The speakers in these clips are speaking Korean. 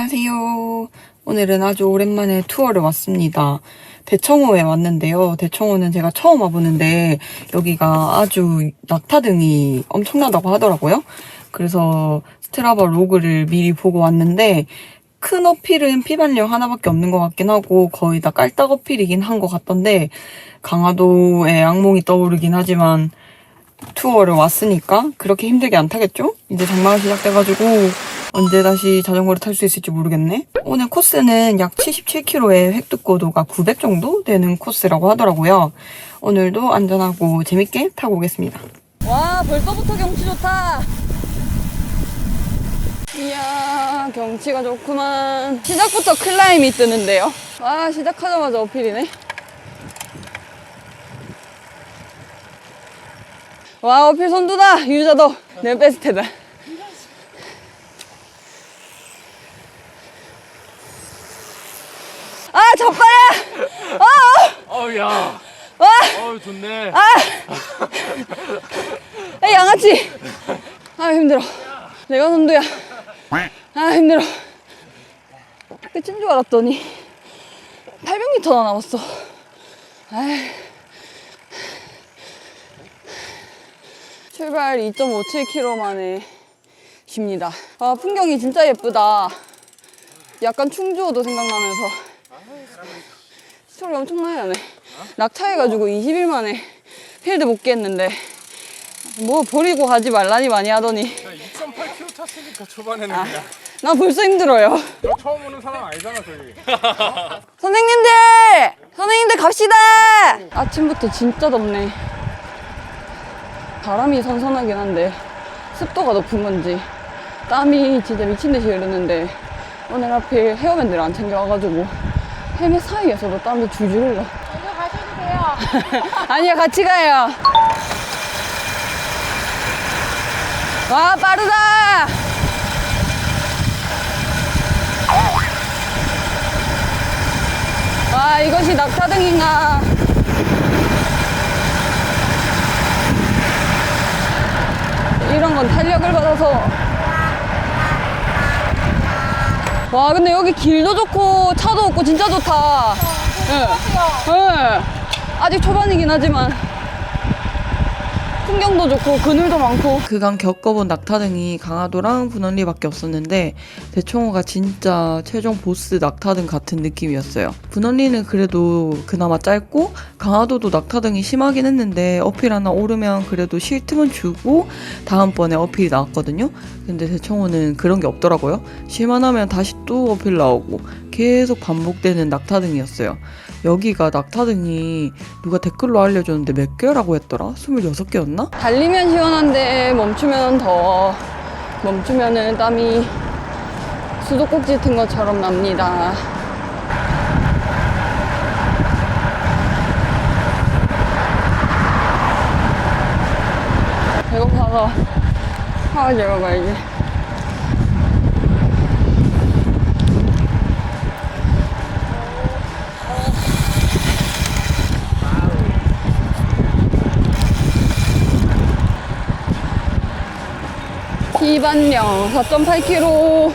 안녕하세요. 오늘은 아주 오랜만에 투어를 왔습니다. 대청호에 왔는데요. 대청호는 제가 처음 와보는데 여기가 아주 낙타등이 엄청나다고 하더라고요. 그래서 스트라바 로그를 미리 보고 왔는데 큰 어필은 피반령 하나밖에 없는 것 같긴 하고 거의 다 깔딱 어필이긴 한 것 같던데 강화도의 악몽이 떠오르긴 하지만 투어를 왔으니까 그렇게 힘들게 안 타겠죠? 이제 장마가 시작돼가지고 언제 다시 자전거를 탈 수 있을지 모르겠네. 오늘 코스는 약 77km의 획득고도가 900 정도 되는 코스라고 하더라고요. 오늘도 안전하고 재밌게 타고 오겠습니다. 와 벌써부터 경치 좋다. 이야 경치가 좋구만. 시작부터 클라임이 뜨는데요. 와 시작하자마자 어필이네. 와 어필 선두다 유자도 내 베스트다. 아 젖봐야 어우 야. 와 어우 좋네. 아! 야, 양아치! 아, 힘들어. 내가 선두야. 아, 힘들어. 끝인 줄 알았더니 800m나 남았어. 아이. 출발 2.57km 만에 쉽니다. 아, 풍경이 진짜 예쁘다. 약간 충주호도 생각나면서 소리 엄청나게 나네. 낙차해가지고 20일 만에 필드 못 깼는데 뭐 버리고 가지 말라니 많이 하더니 2.8km 탔으니까 초반에는 그냥. 나 벌써 힘들어요. 너 처음 오는 사람 아니잖아 저기. 선생님들! 선생님들 갑시다! 아침부터 진짜 덥네. 바람이 선선하긴 한데 습도가 높은 건지 땀이 진짜 미친 듯이 흐르는데 오늘 하필 헤어밴드를 안 챙겨와가지고 헬멧 사이에 서도 땀이 줄줄 흘러. 먼저 가셔도 돼요. 아니야 같이 가요. 와 빠르다. 와 이것이 낙타등인가? 이런 건 탄력을 받아서. 와 근데 여기 길도 좋고 차도 없고 진짜 좋다. 예. 예. 아직 초반이긴 하지만 풍경도 좋고 그늘도 많고 그간 겪어본 낙타등이 강화도랑 분원리밖에 없었는데 대청호가 진짜 최종 보스 낙타등 같은 느낌이었어요. 분원리는 그래도 그나마 짧고 강화도도 낙타등이 심하긴 했는데 어필 하나 오르면 그래도 쉴 틈은 주고 다음번에 어필이 나왔거든요. 근데 대청호는 그런 게 없더라고요. 쉴만 하면 다시 또 어필 나오고 계속 반복되는 낙타등이었어요. 여기가 낙타등이 누가 댓글로 알려줬는데 몇 개라고 했더라? 26개였나? 달리면 시원한데 멈추면 더 멈추면은 땀이 수도꼭지 튼 것처럼 납니다. 배고파서 화가 내려가야지. 비반령 4.8km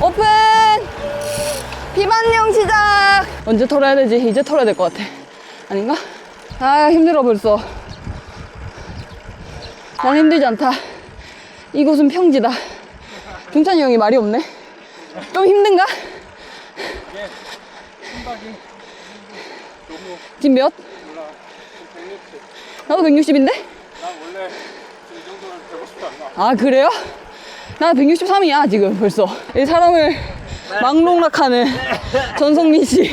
오픈 비반령 시작 언제 털어야 되지? 이제 털어야 될 것 같아 아닌가? 아 힘들어 벌써 난 힘들지 않다 이곳은 평지다 경찬이 형이 말이 없네 좀 힘든가? 지금 몇? 나도 160인데? 난 원래 이 정도면 150도 안 나. 아 그래요? 나 163이야 지금 벌써 이 사람을 막롱락하는 전성민 씨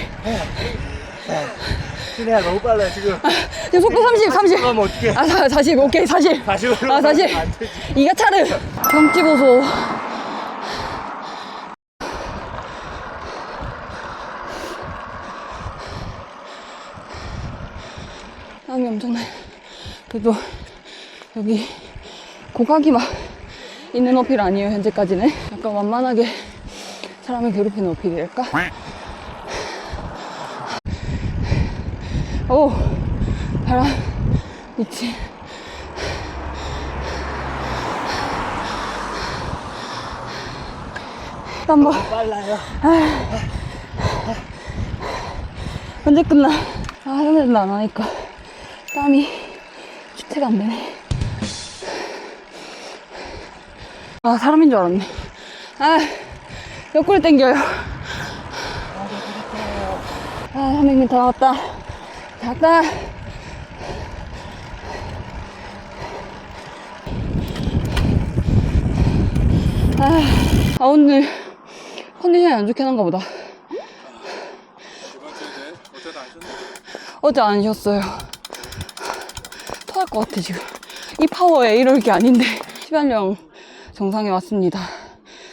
신혜야 너무 빨라 지금. 지금 속도 30 30 그러면 어떡해? 아 사- 40 오케이 40 40으로 아 40안 되지. 이가 차르 경치 보소 땀이 엄청나요 그래도 여기 고각이 막 있는 어필 아니에요 현재까지는 약간 완만하게 사람을 괴롭히는 어필이랄까 오 바람 미친 땀 봐. 빨라요. 언제 끝나? 아, 애들 안 하니까 땀이 주체가 안 되네. 아, 사람인 줄 알았네. 아, 옆구리 땡겨요. 아, 300m 다 왔다. 다 왔다. 아, 아, 오늘 컨디션이 안 좋게 한가 보다. 어제 안 쉬었어요. 토할 것 같아, 지금. 이 파워에 이럴 게 아닌데. 시발령 정상에 왔습니다.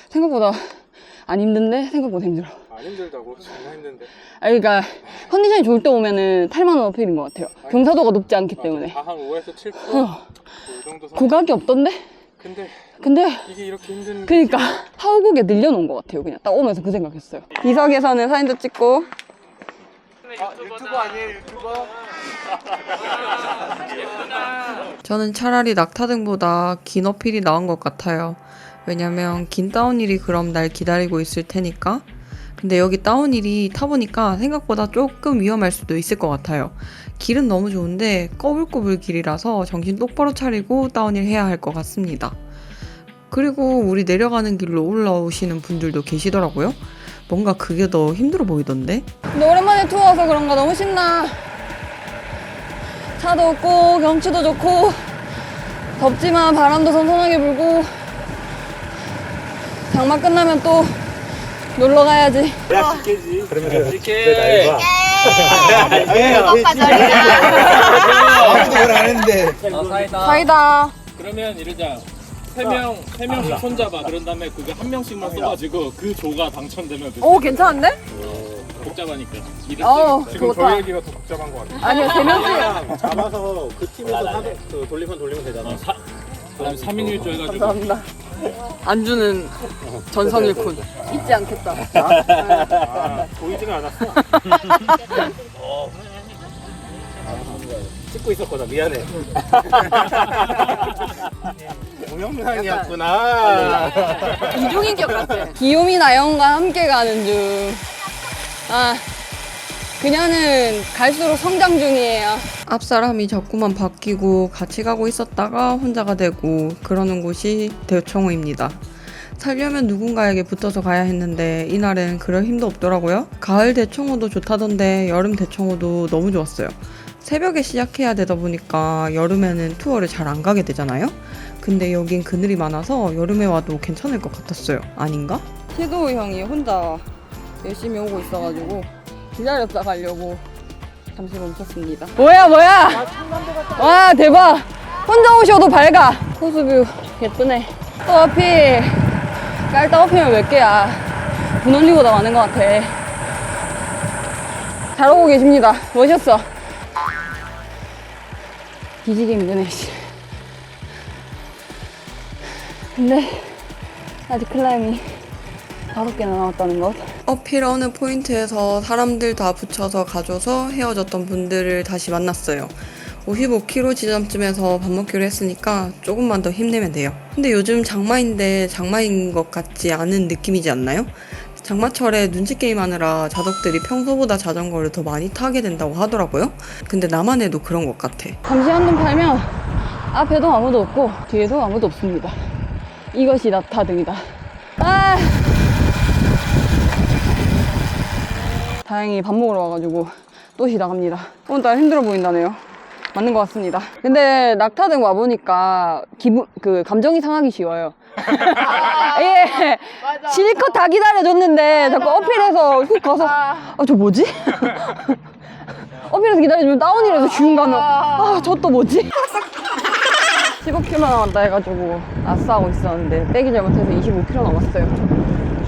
생각보다 안 힘든데? 생각보다 힘들어. 안 힘들다고 정말 힘든데 아, 그러니까 컨디션이 좋을 때 오면은 탈만한 어필인 것 같아요. 경사도가 높지 않기 때문에. 다한 5에서 7%? 어. 그 정도 선 고각이 없던데? 근데 근데 이게 이렇게 힘든 그니까 파워곡에 늘려놓은 것 같아요. 그냥 딱 오면서 그 생각했어요. 이석에서는 사진도 찍고 유튜버 아니에요 유튜버? 저는 차라리 낙타등보다 긴 어필이 나은 것 같아요. 왜냐면 긴 다운힐이 그럼 날 기다리고 있을 테니까. 근데 여기 다운힐이 타보니까 생각보다 조금 위험할 수도 있을 것 같아요. 길은 너무 좋은데 꺼불꺼불 길이라서 정신 똑바로 차리고 다운힐 해야 할 것 같습니다. 그리고 우리 내려가는 길로 올라오시는 분들도 계시더라고요. 뭔가 그게 더 힘들어 보이던데? 근데 오랜만에 투어 와서 그런가 너무 신나. 차도 없고 경치도 좋고 덥지만 바람도 선선하게 불고 장마 끝나면 또 놀러 가야지. 아무도 말안 했는데. 사이다. 그러면 이러자 세명 세 명씩 손잡아 그런 다음에 그거 한 명씩만 써가지고 그 조가 당첨되면 그 오 괜찮은데? 복잡하니까 어 지금 좋다. 저희 얘기가 더 복잡한 것 같아요 아니요 세 명씩. 잡아서 그 팀에서 사도, 그 돌리면 돌리면 되잖아. 사, 그다음 3인 1조 해가지고 감사합니다. 안주는 전성일군. 잊지 않겠다. 아, 보이지가 않았어. 찍고 있었거든. 미안해. 동영상이었구나. 이중인격 같아. 기요미 나영과 함께 가는 중. 아, 그녀는 갈수록 성장 중이에요. 앞 사람이 자꾸만 바뀌고 같이 가고 있었다가 혼자가 되고 그러는 곳이 대청호입니다. 살려면 누군가에게 붙어서 가야 했는데 이날은 그럴 힘도 없더라고요. 가을 대청호도 좋다던데 여름 대청호도 너무 좋았어요. 새벽에 시작해야 되다 보니까 여름에는 투어를 잘 안 가게 되잖아요. 근데 여긴 그늘이 많아서 여름에 와도 괜찮을 것 같았어요. 아닌가? 섀도우 형이 혼자 열심히 오고 있어가지고 기다렸다 가려고 잠시 멈췄습니다. 뭐야 뭐야? 와 대박! 혼자 오셔도 밝아. 호수뷰 예쁘네. 또 어필. 깔딱 어필면 몇 개야. 분원리보다 많은 것 같아. 잘 오고 계십니다. 멋있어. 뒤지기 힘드네. 씨. 근데 아직 클라임이 다섯 개나 남았다는 것. 어필 어느 포인트에서 사람들 다 붙여서 가줘서 헤어졌던 분들을 다시 만났어요. 55km 지점쯤에서 밥 먹기로 했으니까 조금만 더 힘내면 돼요. 근데 요즘 장마인데 장마인 것 같지 않은 느낌이지 않나요? 장마철에 눈치 게임 하느라 자덕들이 평소보다 자전거를 더 많이 타게 된다고 하더라고요. 근데 나만 해도 그런 것 같아. 잠시 한눈 팔면 앞에도 아무도 없고 뒤에도 아무도 없습니다. 이것이 낙타등이다. 아! 다행히 밥 먹으러 와가지고 또 쉬다 갑니다. 오늘따라 힘들어 보인다네요. 맞는 것 같습니다. 근데 낙타등 와보니까 기분, 그, 감정이 상하기 쉬워요. 예. 실컷 다 기다려줬는데 자꾸 어필해서 훅 가서 아, 저 뭐지? 어필해서 기다려주면 다운이라서 쉬운 가면 아, 저 또 뭐지? 15km 남았다 해가지고 아싸하고 있었는데 빼기 잘못해서 25km 남았어요.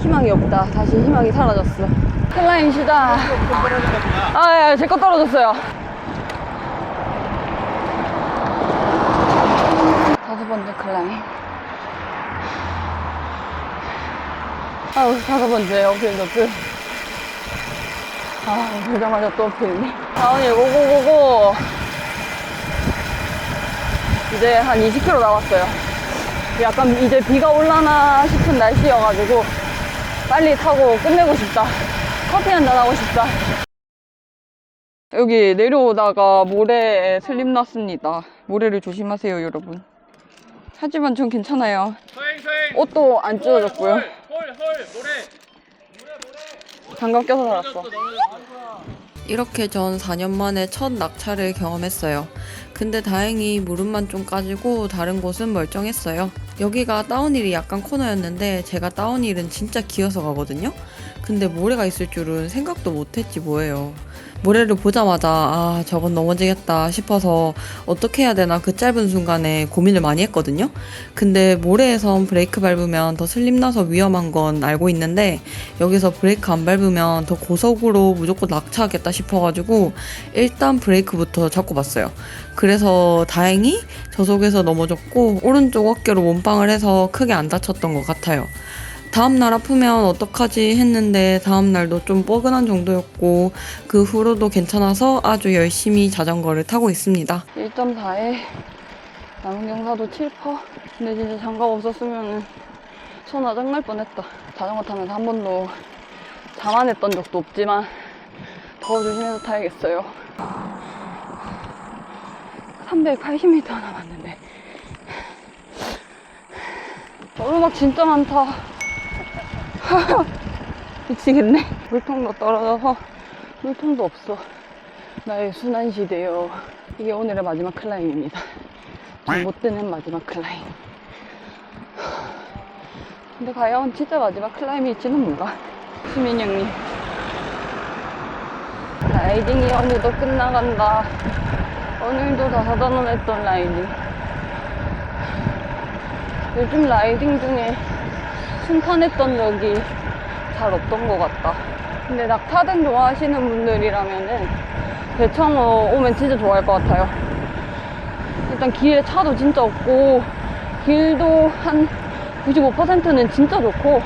희망이 없다. 다시 희망이 사라졌어. 클라임 시다. 아, 예, 제거 떨어졌어요. 다섯 번째 클라임. 아우, 다섯 번째 어필도 끝. 아, 보자마자 또 어필이네. 다운이 고고고고. 이제 한 20km 남았어요. 약간 이제 비가 올라나 싶은 날씨여가지고 빨리 타고 끝내고 싶다. 커피 한잔 하고 싶다. 여기 내려오다가 모래에 슬립 났습니다. 모래를 조심하세요, 여러분. 하지만 전 괜찮아요. 옷도 안 찢어졌고요. 헐헐 모래. 장갑 껴서 살았어. 이렇게 전 4년 만에 첫 낙차를 경험했어요. 근데 다행히 무릎만 좀 까지고 다른 곳은 멀쩡했어요. 여기가 다운힐이 약간 코너였는데 제가 다운힐은 진짜 기어서 가거든요. 근데 모래가 있을 줄은 생각도 못했지 뭐예요. 모래를 보자마자 아 저건 넘어지겠다 싶어서 어떻게 해야 되나 그 짧은 순간에 고민을 많이 했거든요. 근데 모래에선 브레이크 밟으면 더 슬립 나서 위험한 건 알고 있는데 여기서 브레이크 안 밟으면 더 고속으로 무조건 낙차하겠다 싶어가지고 일단 브레이크부터 잡고 봤어요. 그래서 다행히 저속에서 넘어졌고 오른쪽 어깨로 몸빵을 해서 크게 안 다쳤던 것 같아요. 다음날 아프면 어떡하지 했는데 다음날도 좀 뻐근한 정도였고 그 후로도 괜찮아서 아주 열심히 자전거를 타고 있습니다. 1.4에 남은 경사도 7%. 근데 진짜 장갑 없었으면 손 아작날 뻔했다. 자전거 타면서 한 번도 자만했던 적도 없지만 더 조심해서 타야겠어요. 380m 남았는데. 오르막 진짜 많다. 미치겠네. 물통도 떨어져서 물통도 없어. 나의 순환시대요. 이게 오늘의 마지막 클라임입니다. 좀못 뜨는 마지막 클라임. 근데 과연 진짜 마지막 클라임일지는 몰라. 수민 형님. 라이딩이 어느덧 끝나간다. 오늘도 다사다난했던 라이딩. 요즘 라이딩 중에 순탄했던 적이 잘 없던 것 같다. 근데 낙타등 좋아하시는 분들이라면은 대청호 오면 진짜 좋아할 것 같아요. 일단 길에 차도 진짜 없고 길도 한 95%는 진짜 좋고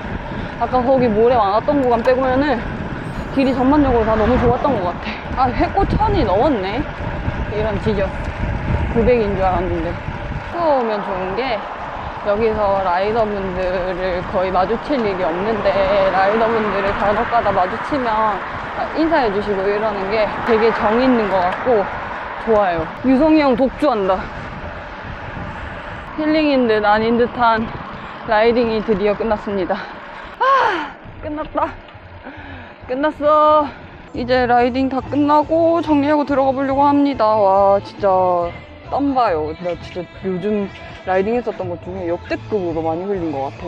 아까 거기 모래 많았던 구간 빼고면은 길이 전반적으로 다 너무 좋았던 것 같아. 아 해꽃 천이 넘었네. 이런 지적. 900인 줄 알았는데. 추워오면 좋은 게 여기서 라이더분들을 거의 마주칠 일이 없는데 라이더분들을 간혹 가다 마주치면 인사해 주시고 이러는 게 되게 정이 있는 것 같고 좋아요. 유성이 형 독주한다. 힐링인 듯 아닌 듯한 라이딩이 드디어 끝났습니다. 아, 끝났다. 끝났어. 이제 라이딩 다 끝나고 정리하고 들어가 보려고 합니다. 와, 진짜 땀 봐요. 내가 진짜 요즘 라이딩 했었던 것 중에 역대급으로 많이 흘린 것 같아.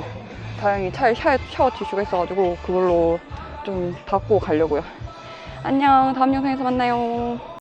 다행히 차에 샤워, 샤워 티슈가 있어가지고 그걸로 좀 닦고 가려고요. 안녕. 다음 영상에서 만나요.